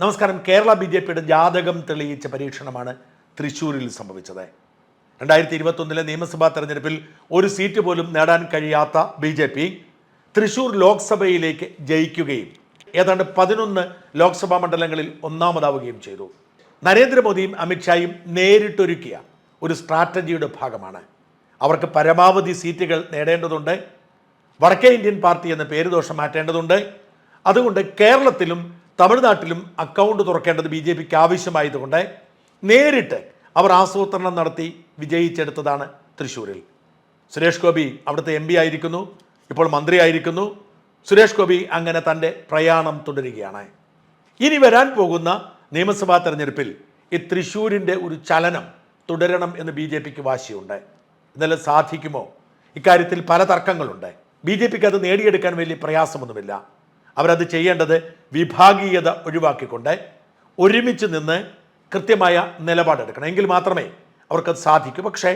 നമസ്കാരം. Kerala B J പിയുടെ ജാതകം തെളിയിച്ച പരീക്ഷണമാണ് തൃശ്ശൂരിൽ സംഭവിച്ചത്. രണ്ടായിരത്തി ഇരുപത്തൊന്നിലെ നിയമസഭാ തെരഞ്ഞെടുപ്പിൽ ഒരു സീറ്റ് പോലും നേടാൻ കഴിയാത്ത ബി ജെ പി തൃശ്ശൂർ ലോക്സഭയിലേക്ക് ജയിക്കുകയും ഏതാണ്ട് പതിനൊന്ന് ലോക്സഭാ മണ്ഡലങ്ങളിൽ ഒന്നാമതാവുകയും ചെയ്തു. നരേന്ദ്രമോദിയും അമിത്ഷായും നേരിട്ടൊരുക്കിയ ഒരു സ്ട്രാറ്റജിയുടെ ഭാഗമാണ്. അവർക്ക് പരമാവധി സീറ്റുകൾ നേടേണ്ടതുണ്ട്. വടക്കേ ഇന്ത്യൻ പാർട്ടി എന്ന പേര് ദോഷം മാറ്റേണ്ടതുണ്ട്. അതുകൊണ്ട് കേരളത്തിലും തമിഴ്നാട്ടിലും അക്കൗണ്ട് തുറക്കേണ്ടത് ബി ജെ പിക്ക് ആവശ്യമായതുകൊണ്ട് നേരിട്ട് അവർ ആസൂത്രണം നടത്തി വിജയിച്ചെടുത്തതാണ് തൃശ്ശൂരിൽ. സുരേഷ് ഗോപി അവിടുത്തെ എം പി ആയിരിക്കുന്നു. ഇപ്പോൾ മന്ത്രിയായിരിക്കുന്നു സുരേഷ് ഗോപി അങ്ങനെ തന്റെ പ്രയാണം തുടരുകയാണ്. ഇനി വരാൻ പോകുന്ന നിയമസഭാ തെരഞ്ഞെടുപ്പിൽ ഈ തൃശ്ശൂരിന്റെ ഒരു ചലനം തുടരണം എന്ന് ബി ജെ പിക്ക് വാശിയുണ്ട്. എന്നാലും സാധിക്കുമോ? ഇക്കാര്യത്തിൽ പല തർക്കങ്ങളുണ്ട്. ബി ജെ പിക്ക് അത് നേടിയെടുക്കാൻ വലിയ പ്രയാസമൊന്നുമില്ല. അവരത് ചെയ്യേണ്ടത് വിഭാഗീയത ഒഴിവാക്കിക്കൊണ്ട് ഒരുമിച്ച് നിന്ന് കൃത്യമായ നിലപാടെടുക്കണം. എങ്കിൽ മാത്രമേ അവർക്കത് സാധിക്കൂ. പക്ഷേ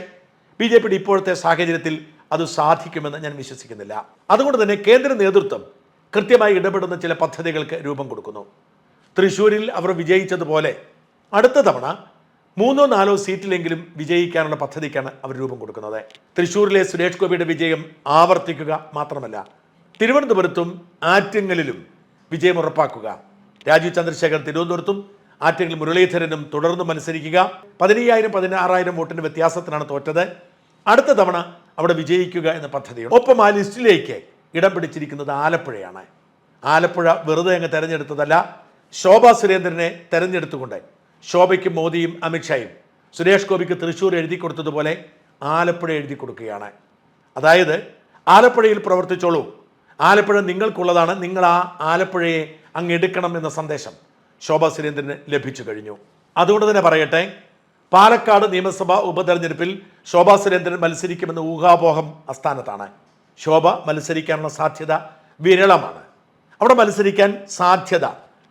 ബി ജെ പിയുടെ ഇപ്പോഴത്തെ സാഹചര്യത്തിൽ അത് സാധിക്കുമെന്ന് ഞാൻ വിശ്വസിക്കുന്നില്ല. അതുകൊണ്ട് തന്നെ കേന്ദ്ര നേതൃത്വം കൃത്യമായി ഇടപെടുന്ന ചില പദ്ധതികൾക്ക് രൂപം കൊടുക്കുന്നു. തൃശ്ശൂരിൽ അവർ വിജയിച്ചതുപോലെ അടുത്ത തവണ മൂന്നോ നാലോ സീറ്റിലെങ്കിലും വിജയിക്കാനുള്ള പദ്ധതിക്കാണ് അവർ രൂപം കൊടുക്കുന്നത്. തൃശ്ശൂരിലെ സുരേഷ് ഗോപിയുടെ വിജയം ആവർത്തിക്കുക മാത്രമല്ല തിരുവനന്തപുരത്തും ആറ്റിങ്ങലിലും വിജയം ഉറപ്പാക്കുക. രാജീവ് ചന്ദ്രശേഖർ തിരുവനന്തപുരത്തും ആറ്റിങ്ങൽ മുരളീധരനും തുടർന്ന് മത്സരിക്കുക. പതിനയ്യായിരം പതിനാറായിരം വോട്ടിന് വ്യത്യാസത്തിനാണ് തോറ്റത്. അടുത്ത തവണ അവിടെ വിജയിക്കുക എന്ന പദ്ധതിയുണ്ട്. ഒപ്പം ആ ലിസ്റ്റിലേക്ക് ഇടം പിടിച്ചിരിക്കുന്നത് ആലപ്പുഴയാണ്. ആലപ്പുഴ വെറുതെ അങ്ങ് തെരഞ്ഞെടുത്തതല്ല ശോഭ സുരേന്ദ്രനെ തെരഞ്ഞെടുത്തുകൊണ്ട് ശോഭയ്ക്കും മോദിയും അമിത്ഷായും സുരേഷ് ഗോപിക്ക് തൃശൂർ എഴുതി കൊടുത്തതുപോലെ ആലപ്പുഴ എഴുതി കൊടുക്കുകയാണ്. അതായത് ആലപ്പുഴയിൽ പ്രവർത്തിച്ചോളൂ ആലപ്പുഴ നിങ്ങൾക്കുള്ളതാണ്. നിങ്ങൾ ആ ആലപ്പുഴയെ അങ്ങ് എടുക്കണം എന്ന സന്ദേശം ശോഭാ സുരേന്ദ്രന് ലഭിച്ചു കഴിഞ്ഞു. അതുകൊണ്ട് തന്നെ പറയട്ടെ പാലക്കാട് നിയമസഭാ ഉപതെരഞ്ഞെടുപ്പിൽ ശോഭാ സുരേന്ദ്രൻ മത്സരിക്കുമെന്ന ഊഹാപോഹം അസ്ഥാനത്താണ്. ശോഭ മത്സരിക്കാനുള്ള സാധ്യത വിരളമാണ്. അവിടെ മത്സരിക്കാൻ സാധ്യത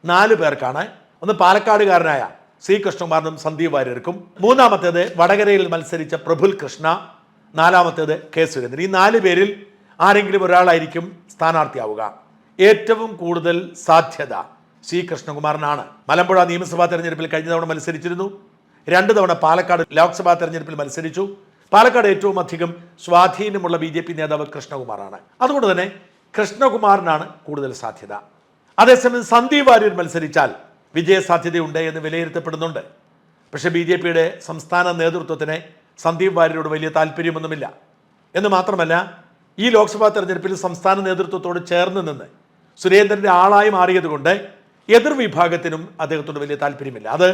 നാല് പേർക്കാണ്. ഒന്ന് പാലക്കാടുകാരനായ സി കൃഷ്ണകുമാറിനും സന്ദീപ് വാര്യർക്കും. മൂന്നാമത്തേത് വടകരയിൽ മത്സരിച്ച പ്രഫുൽ കൃഷ്ണ. നാലാമത്തേത് കെ സുരേന്ദ്രൻ. ഈ നാല് പേരിൽ ആരെങ്കിലും ഒരാളായിരിക്കും സ്ഥാനാർത്ഥിയാവുക. ഏറ്റവും കൂടുതൽ സാധ്യത സി കൃഷ്ണകുമാറിനാണ്. മലമ്പുഴ നിയമസഭാ തെരഞ്ഞെടുപ്പിൽ കഴിഞ്ഞ തവണ മത്സരിച്ചിരുന്നു. രണ്ട് തവണ പാലക്കാട് ലോക്സഭാ തെരഞ്ഞെടുപ്പിൽ മത്സരിച്ചു. പാലക്കാട് ഏറ്റവും അധികം സ്വാധീനമുള്ള ബി ജെ പി നേതാവ് കൃഷ്ണകുമാറാണ്. അതുകൊണ്ട് തന്നെ കൃഷ്ണകുമാറിനാണ് കൂടുതൽ സാധ്യത. അതേസമയം സന്ദീപ് വാര്യർ മത്സരിച്ചാൽ വിജയ സാധ്യതയുണ്ട് എന്ന് വിലയിരുത്തപ്പെടുന്നുണ്ട്. പക്ഷേ ബി ജെ പിയുടെ സംസ്ഥാന നേതൃത്വത്തിന് സന്ദീപ് വാര്യരോട് വലിയ താല്പര്യമൊന്നുമില്ല. എന്ന് മാത്രമല്ല ഈ ലോക്സഭാ തെരഞ്ഞെടുപ്പിൽ സംസ്ഥാന നേതൃത്വത്തോട് ചേർന്ന് നിന്ന് സുരേന്ദ്രന്റെ ആളായി മാറിയതുകൊണ്ട് എതിർ വിഭാഗത്തിനും അദ്ദേഹത്തോട് വലിയ താല്പര്യമില്ല. അത്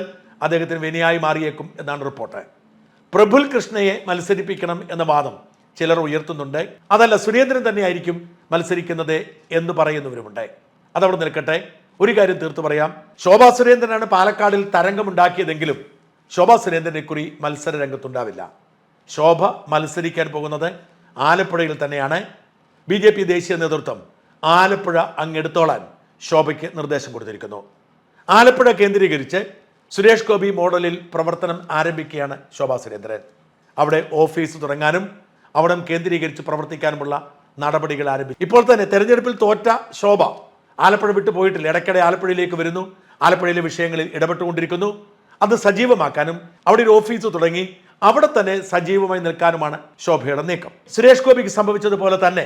അദ്ദേഹത്തിന് വിനയായി മാറിയേക്കും എന്നാണ് റിപ്പോർട്ട്. പ്രഫുൽ കൃഷ്ണയെ മത്സരിപ്പിക്കണം എന്ന വാദം ചിലർ ഉയർത്തുന്നുണ്ട്. അതല്ല സുരേന്ദ്രൻ തന്നെയായിരിക്കും മത്സരിക്കുന്നത് എന്ന് പറയുന്നവരുമുണ്ട്. അതവിടെ നിൽക്കട്ടെ. ഒരു കാര്യം തീർത്തു പറയാം. ശോഭാ സുരേന്ദ്രനാണ് പാലക്കാടിൽ തരംഗമുണ്ടാക്കിയതെങ്കിലും ശോഭാ സുരേന്ദ്രനെ കുറി മത്സര രംഗത്തുണ്ടാവില്ല ശോഭ മത്സരിക്കാൻ പോകുന്നത് ആലപ്പുഴയിൽ തന്നെയാണ് ബി ജെ പി ദേശീയ നേതൃത്വം ആലപ്പുഴ അങ്ങെടുത്തോളാൻ ശോഭയ്ക്ക് നിർദ്ദേശം കൊടുത്തിരിക്കുന്നു. ആലപ്പുഴ കേന്ദ്രീകരിച്ച് സുരേഷ് ഗോപി മോഡലിൽ പ്രവർത്തനം ആരംഭിക്കുകയാണ് ശോഭാ സുരേന്ദ്രൻ. അവിടെ ഓഫീസ് തുടങ്ങാനും അവിടം കേന്ദ്രീകരിച്ച് പ്രവർത്തിക്കാനുമുള്ള നടപടികൾ ആരംഭിച്ചു ഇപ്പോൾ തന്നെ തെരഞ്ഞെടുപ്പിൽ തോറ്റ ശോഭ ആലപ്പുഴ വിട്ടു പോയിട്ടില്ല. ഇടയ്ക്കിടെ ആലപ്പുഴയിലേക്ക് വരുന്നു. ആലപ്പുഴയിലെ വിഷയങ്ങളിൽ ഇടപെട്ടുകൊണ്ടിരിക്കുന്നു. അത് സജീവമാക്കാനും അവിടെ ഒരു ഓഫീസ് തുടങ്ങി. അവിടെ തന്നെ സജീവമായി നിൽക്കാനുമാണ് ശോഭയുടെ നീക്കം. സുരേഷ് ഗോപിക്ക് സംഭവിച്ചതുപോലെ തന്നെ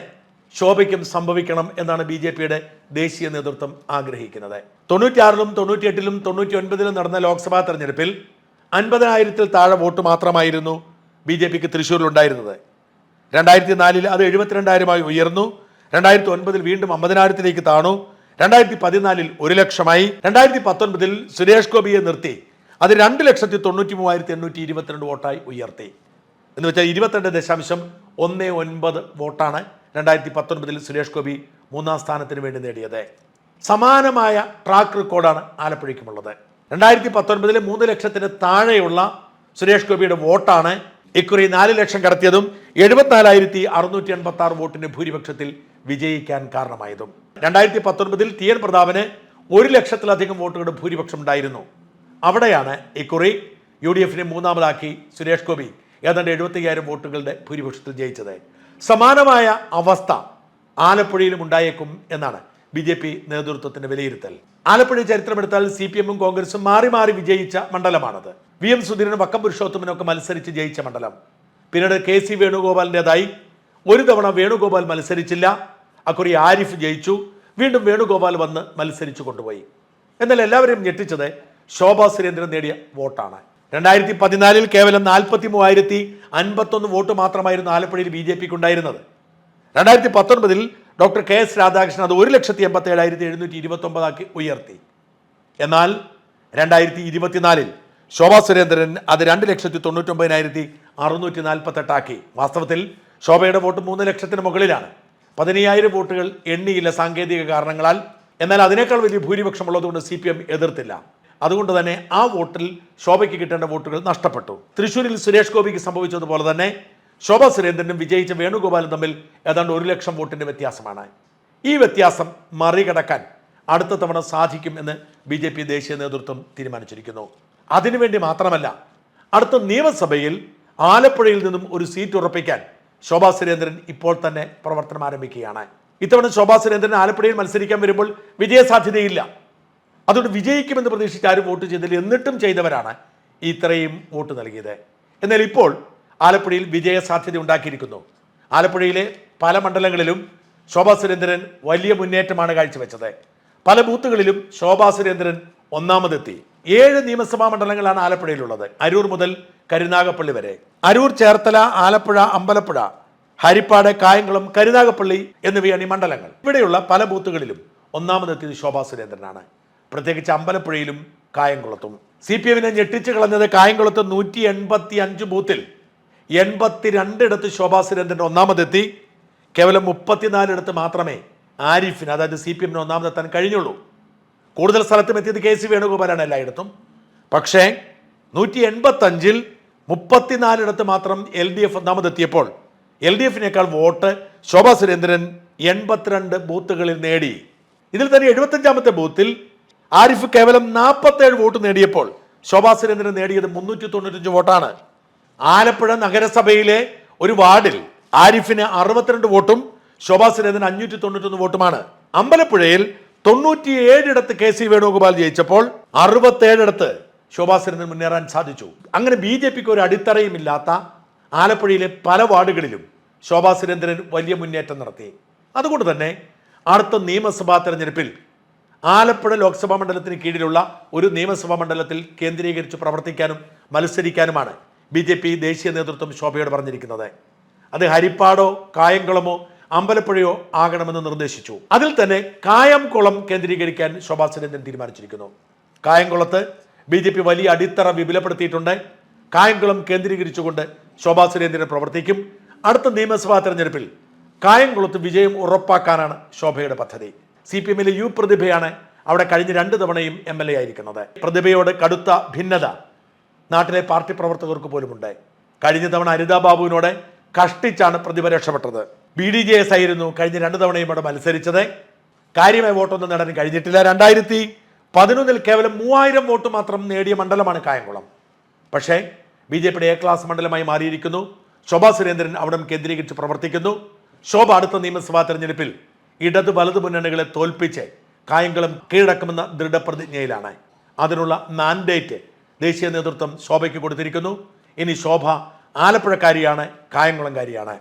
ശോഭയ്ക്കും സംഭവിക്കണം എന്നാണ് ബി ജെ പിയുടെ ദേശീയ നേതൃത്വം ആഗ്രഹിക്കുന്നത്. തൊണ്ണൂറ്റിയാറിലും തൊണ്ണൂറ്റിയെട്ടിലും തൊണ്ണൂറ്റി ഒൻപതിലും നടന്ന ലോക്സഭാ തെരഞ്ഞെടുപ്പിൽ അൻപതിനായിരത്തിൽ താഴെ വോട്ട് മാത്രമായിരുന്നു ബി ജെ പിക്ക് തൃശ്ശൂരിലുണ്ടായിരുന്നത്. രണ്ടായിരത്തി നാലിൽ അത് എഴുപത്തിരണ്ടായിരമായി ഉയർന്നു. രണ്ടായിരത്തി ഒൻപതിൽ വീണ്ടും അമ്പതിനായിരത്തിലേക്ക് താണു. രണ്ടായിരത്തി പതിനാലിൽ ഒരു ലക്ഷമായി. രണ്ടായിരത്തി പത്തൊൻപതിൽ സുരേഷ് ഗോപിയെ നിർത്തി. അത് രണ്ട് ലക്ഷത്തി തൊണ്ണൂറ്റി മൂവായിരത്തി എണ്ണൂറ്റി ഇരുപത്തിരണ്ട് വോട്ടായി ഉയർത്തി. എന്ന് വെച്ചാൽ ഇരുപത്തിരണ്ട് ദശാംശം ഒന്ന് ഒൻപത് വോട്ടാണ് രണ്ടായിരത്തി പത്തൊൻപതിൽ സുരേഷ് ഗോപി മൂന്നാം സ്ഥാനത്തിന് വേണ്ടി നേടിയത്. സമാനമായ ട്രാക്ക് റെക്കോർഡാണ് ആലപ്പുഴയ്ക്കുമുള്ളത്. രണ്ടായിരത്തി പത്തൊൻപതിൽ മൂന്ന് ലക്ഷത്തിന് താഴെയുള്ള സുരേഷ് ഗോപിയുടെ വോട്ടാണ് ഇക്കുറി നാല് ലക്ഷം കടത്തിയതും എഴുപത്തിനാലായിരത്തി അറുന്നൂറ്റി എൺപത്തി ആറ് വോട്ടിന് ഭൂരിപക്ഷത്തിൽ വിജയിക്കാൻ കാരണമായതും. രണ്ടായിരത്തി പത്തൊൻപതിൽ ടി എൻ പ്രതാപന് ഒരു ലക്ഷത്തിലധികം വോട്ടുകളുടെ ഭൂരിപക്ഷം ഉണ്ടായിരുന്നു അവിടെയാണ് ഇക്കുറി യു ഡി എഫിനെ മൂന്നാമതാക്കി സുരേഷ് ഗോപി ഏതാണ്ട് എഴുപത്തി അയ്യായിരം വോട്ടുകളുടെ ഭൂരിപക്ഷത്തിൽ ജയിച്ചത്. സമാനമായ അവസ്ഥ ആലപ്പുഴയിലും ഉണ്ടായേക്കും എന്നാണ് ബി ജെ പി നേതൃത്വത്തിന്റെ വിലയിരുത്തൽ. ആലപ്പുഴ ചരിത്രമെടുത്താൽ സി പി എമ്മും കോൺഗ്രസും മാറി മാറി വിജയിച്ച മണ്ഡലമാണത്. വി എം സുധീരനും വക്കം പുരുഷോത്തമനൊക്കെ മത്സരിച്ച് ജയിച്ച മണ്ഡലം. പിന്നീട് കെ സി വേണുഗോപാലിന്റെതായി ഒരു തവണ വേണുഗോപാൽ മത്സരിച്ചില്ല. അക്കുറി ആരിഫ് ജയിച്ചു. വീണ്ടും വേണുഗോപാൽ വന്ന് മത്സരിച്ചു കൊണ്ടുപോയി. എന്നാൽ എല്ലാവരെയും ഞെട്ടിച്ചത് ശോഭാ സുരേന്ദ്രൻ നേടിയ വോട്ടാണ്. രണ്ടായിരത്തി പതിനാലിൽ കേവലം നാൽപ്പത്തി മൂവായിരത്തി അൻപത്തൊന്ന് വോട്ട് മാത്രമായിരുന്നു ആലപ്പുഴയിൽ ബി ജെ പിക്ക് ഉണ്ടായിരുന്നത് രണ്ടായിരത്തി പത്തൊൻപതിൽ ഡോക്ടർ കെ എസ് രാധാകൃഷ്ണൻ അത് ഒരു ലക്ഷത്തി എൺപത്തി ഏഴായിരത്തി എഴുന്നൂറ്റി ഇരുപത്തി ഒമ്പതാക്കി ഉയർത്തി. എന്നാൽ രണ്ടായിരത്തി ഇരുപത്തിനാലിൽ ശോഭാ സുരേന്ദ്രൻ അത് രണ്ട് ലക്ഷത്തി തൊണ്ണൂറ്റൊമ്പതിനായിരത്തി അറുന്നൂറ്റി നാൽപ്പത്തെട്ടാക്കി വാസ്തവത്തിൽ ശോഭയുടെ വോട്ട് മൂന്ന് ലക്ഷത്തിന് മുകളിലാണ്. പതിനയ്യായിരം വോട്ടുകൾ എണ്ണിയില്ല സാങ്കേതിക കാരണങ്ങളാൽ. എന്നാൽ അതിനേക്കാൾ വലിയ ഭൂരിപക്ഷം ഉള്ളതുകൊണ്ട് സി പി എം എതിർത്തില്ല. അതുകൊണ്ട് തന്നെ ആ വോട്ടിൽ ശോഭയ്ക്ക് കിട്ടേണ്ട വോട്ടുകൾ നഷ്ടപ്പെട്ടു. തൃശ്ശൂരിൽ സുരേഷ് ഗോപിക്ക് സംഭവിച്ചതുപോലെ തന്നെ ശോഭ സുരേന്ദ്രനും വിജയിച്ച വേണുഗോപാലും തമ്മിൽ ഏതാണ്ട് ഒരു ലക്ഷം വോട്ടിന്റെ വ്യത്യാസമാണ്. ഈ വ്യത്യാസം മറികടക്കാൻ അടുത്ത തവണ സാധിക്കും എന്ന് ബി ജെ പി ദേശീയ നേതൃത്വം തീരുമാനിച്ചിരിക്കുന്നു. അതിനുവേണ്ടി മാത്രമല്ല അടുത്ത നിയമസഭയിൽ ആലപ്പുഴയിൽ നിന്നും ഒരു സീറ്റ് ഉറപ്പിക്കാൻ ശോഭാ സുരേന്ദ്രൻ ഇപ്പോൾ തന്നെ പ്രവർത്തനം ആരംഭിക്കുകയാണ്. ഇത്തവണ ശോഭാ സുരേന്ദ്രൻ ആലപ്പുഴയിൽ മത്സരിക്കാൻ വരുമ്പോൾ വിജയസാധ്യതയില്ല. അതുകൊണ്ട് വിജയിക്കുമെന്ന് പ്രതീക്ഷിച്ച് ആരും വോട്ട് ചെയ്തില്ല. എന്നിട്ടും ചെയ്തവരാണ് ഇത്രയും വോട്ട് നൽകിയത്. എന്നാൽ ഇപ്പോൾ ആലപ്പുഴയിൽ വിജയ സാധ്യത ഉണ്ടാക്കിയിരിക്കുന്നു. ആലപ്പുഴയിലെ പല മണ്ഡലങ്ങളിലും ശോഭാ സുരേന്ദ്രൻ വലിയ മുന്നേറ്റമാണ് കാഴ്ചവെച്ചത്. പല ബൂത്തുകളിലും ശോഭാ സുരേന്ദ്രൻ ഒന്നാമതെത്തി. ഏഴ് നിയമസഭാ മണ്ഡലങ്ങളാണ് ആലപ്പുഴയിലുള്ളത്. അരൂർ മുതൽ കരുനാഗപ്പള്ളി വരെ. അരൂർ ചേർത്തല ആലപ്പുഴ അമ്പലപ്പുഴ ഹരിപ്പാട് കായംകുളം കരുനാഗപ്പള്ളി എന്നിവയാണ് ഈ മണ്ഡലങ്ങൾ. ഇവിടെയുള്ള പല ബൂത്തുകളിലും ഒന്നാമതെത്തിയത് ശോഭാ സുരേന്ദ്രനാണ്. പ്രത്യേകിച്ച് അമ്പലപ്പുഴയിലും കായംകുളത്തും സി പി എമ്മിനെ ഞെട്ടിച്ചു കളഞ്ഞത് കായംകുളത്ത് നൂറ്റി എൺപത്തി അഞ്ച് ബൂത്തിൽ. എൺപത്തിരണ്ടിടത്ത് ശോഭാ സുരേന്ദ്രൻ ഒന്നാമതെത്തി. കേവലം മുപ്പത്തിനാലിടത്ത് മാത്രമേ ആരിഫിന് അതായത് സി പി എമ്മിന് ഒന്നാമതെത്താൻ കഴിഞ്ഞുള്ളൂ. കൂടുതൽ സ്ഥലത്തും എത്തിയത് കെ സി വേണുഗോപാലാണ് എല്ലായിടത്തും. പക്ഷേ നൂറ്റി എൺപത്തഞ്ചിൽ മുപ്പത്തിനാലിടത്ത് മാത്രം എൽ ഡി എഫ് ഒന്നാമതെത്തിയപ്പോൾ എൽ ഡി എഫിനേക്കാൾ വോട്ട് ശോഭാ സുരേന്ദ്രൻ എൺപത്തിരണ്ട് ബൂത്തുകളിൽ നേടി. ഇതിൽ തന്നെ എഴുപത്തഞ്ചാമത്തെ ബൂത്തിൽ ആരിഫ് കേവലം നാൽപ്പത്തേഴ് വോട്ട് നേടിയപ്പോൾ ശോഭാ സുരേന്ദ്രൻ നേടിയത് മുന്നൂറ്റി തൊണ്ണൂറ്റഞ്ച് വോട്ടാണ്. ആലപ്പുഴ നഗരസഭയിലെ ഒരു വാർഡിൽ ആരിഫിന് അറുപത്തിരണ്ട് വോട്ടും ശോഭാ സുരേന്ദ്രൻ അഞ്ഞൂറ്റി തൊണ്ണൂറ്റൊന്ന് വോട്ടുമാണ്. അമ്പലപ്പുഴയിൽ തൊണ്ണൂറ്റിയേഴിടത്ത് കെ സി വേണുഗോപാൽ ജയിച്ചപ്പോൾ അറുപത്തേഴിടത്ത് ശോഭാ സുരേന്ദ്രൻ മുന്നേറാൻ സാധിച്ചു. അങ്ങനെ ബി ജെ പിക്ക് ഒരു അടിത്തറയുമില്ലാത്ത ആലപ്പുഴയിലെ പല വാർഡുകളിലും ശോഭാ സുരേന്ദ്രൻ വലിയ മുന്നേറ്റം നടത്തി. അതുകൊണ്ട് തന്നെ അടുത്ത നിയമസഭാ തെരഞ്ഞെടുപ്പിൽ ആലപ്പുഴ ലോക്സഭാ മണ്ഡലത്തിന് കീഴിലുള്ള ഒരു നിയമസഭാ മണ്ഡലത്തിൽ കേന്ദ്രീകരിച്ച് പ്രവർത്തിക്കാനും മത്സരിക്കാനുമാണ് ബി ജെ പി ദേശീയ നേതൃത്വം ശോഭയോട് പറഞ്ഞിരിക്കുന്നത്. അത് ഹരിപ്പാടോ കായംകുളമോ അമ്പലപ്പുഴയോ ആകണമെന്ന് നിർദ്ദേശിച്ചു. അതിൽ തന്നെ കായംകുളം കേന്ദ്രീകരിക്കാൻ ശോഭാ സുരേന്ദ്രൻ തീരുമാനിച്ചിരിക്കുന്നു. കായംകുളത്ത് ബി ജെ പി വലിയ അടിത്തറ വിപുലപ്പെടുത്തിയിട്ടുണ്ട്. കായംകുളം കേന്ദ്രീകരിച്ചുകൊണ്ട് ശോഭാ സുരേന്ദ്രൻ പ്രവർത്തിക്കും. അടുത്ത നിയമസഭാ തെരഞ്ഞെടുപ്പിൽ കായംകുളത്ത് വിജയം ഉറപ്പാക്കാനാണ് ശോഭയുടെ പദ്ധതി. സി പി എമ്മിലെ യു പ്രതിഭയാണ് അവിടെ കഴിഞ്ഞ രണ്ട് തവണയും എം എൽ എ ആയിരിക്കുന്നത്. പ്രതിഭയോട് കടുത്ത ഭിന്നത നാട്ടിലെ പാർട്ടി പ്രവർത്തകർക്ക് പോലുമുണ്ട്. കഴിഞ്ഞ തവണ അരിതാ ബാബുവിനോട് കഷ്ടിച്ചാണ് പ്രതിഭ രക്ഷപ്പെട്ടത്. ബി ഡി ജെ എസ് ആയിരുന്നു കഴിഞ്ഞ രണ്ട് തവണയും അവിടെ മത്സരിച്ചത്. കാര്യമായ വോട്ടൊന്നും നേടാൻ കഴിഞ്ഞിട്ടില്ല. രണ്ടായിരത്തി പതിനൊന്നിൽ കേവലം മൂവായിരം വോട്ട് മാത്രം നേടിയ മണ്ഡലമാണ് കായംകുളം. പക്ഷേ ബി ജെ പിയുടെ എ ക്ലാസ് മണ്ഡലമായി മാറിയിരിക്കുന്നു. ശോഭാ സുരേന്ദ്രൻ അവിടം കേന്ദ്രീകരിച്ച് പ്രവർത്തിക്കുന്നു. ശോഭ അടുത്ത നിയമസഭാ തെരഞ്ഞെടുപ്പിൽ ഇടത് വലത് മുന്നണികളെ തോൽപ്പിച്ച് കായംകുളം കീഴടക്കുമെന്ന ദൃഢപ്രതിജ്ഞയിലാണ്. അതിനുള്ള മാൻഡേറ്റ് ദേശീയ നേതൃത്വം ശോഭയ്ക്ക് കൊടുത്തിരിക്കുന്നു. ഇനി ശോഭ ആലപ്പുഴക്കാരിയാണ് കായംകുളംകാരിയാണ്.